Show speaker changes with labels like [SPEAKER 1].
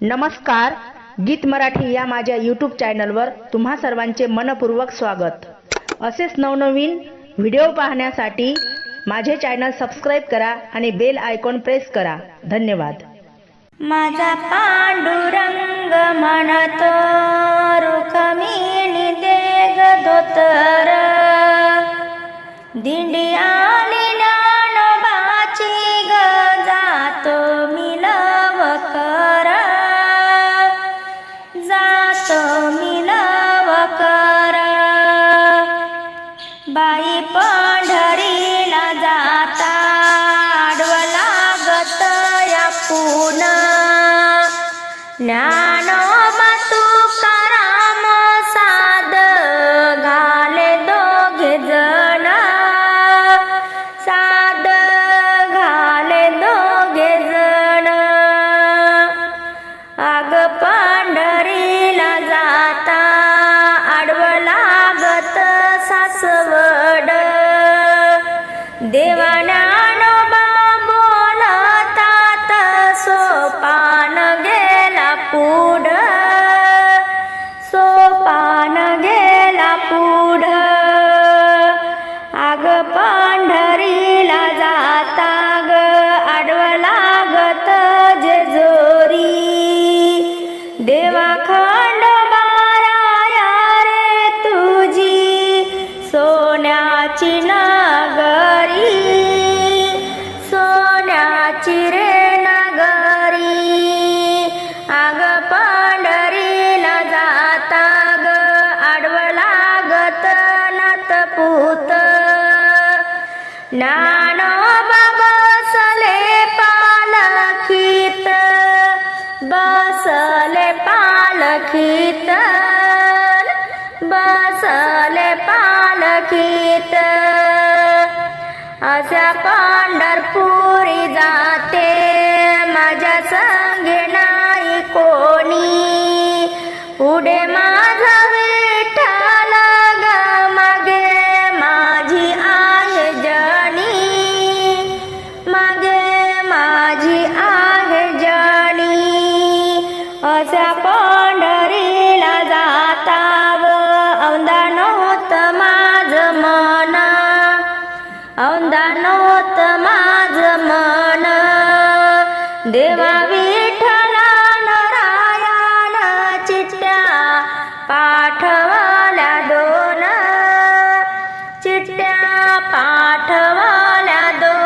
[SPEAKER 1] नमस्कार गीत मराठी या माझ्या यूट्यूब चॅनलवर तुम्हा सर्वांचे मनपूर्वक स्वागत. असेच नवनवीन व्हिडिओ पाहण्यासाठी माझे चॅनल सबस्क्राईब करा आणि बेल आयकॉन प्रेस करा. धन्यवाद.
[SPEAKER 2] माझा पांडुरंग म्हणतो पंढरीला जाता. आडवला गत या पुन ज्ञानोबा तुकाराम साद घाले दोघे जण. साद घाले दोघे जण. आग पंढरीला जाता देवानानोबा बोलतात सोपान गेला पुढ. सोपान गेला पुढ. आग पांढरीला जाता ग आडवला गत जेजोरी. देवा खंड बाराया रे तुझी सोन्याची ना ज्ञानोबा बसले पालखीत बसले पालखीत बसले पालखीत. अशा पंढरपुरी जाते. अशा पंढरीला जाता व औंदा नोत माझ मना. औंदा नोत माझ मना. देवा विठला नरायण चिट्ट्या पाठवाल्या दोन. चिट्ट्या पाठवाल्या दोन.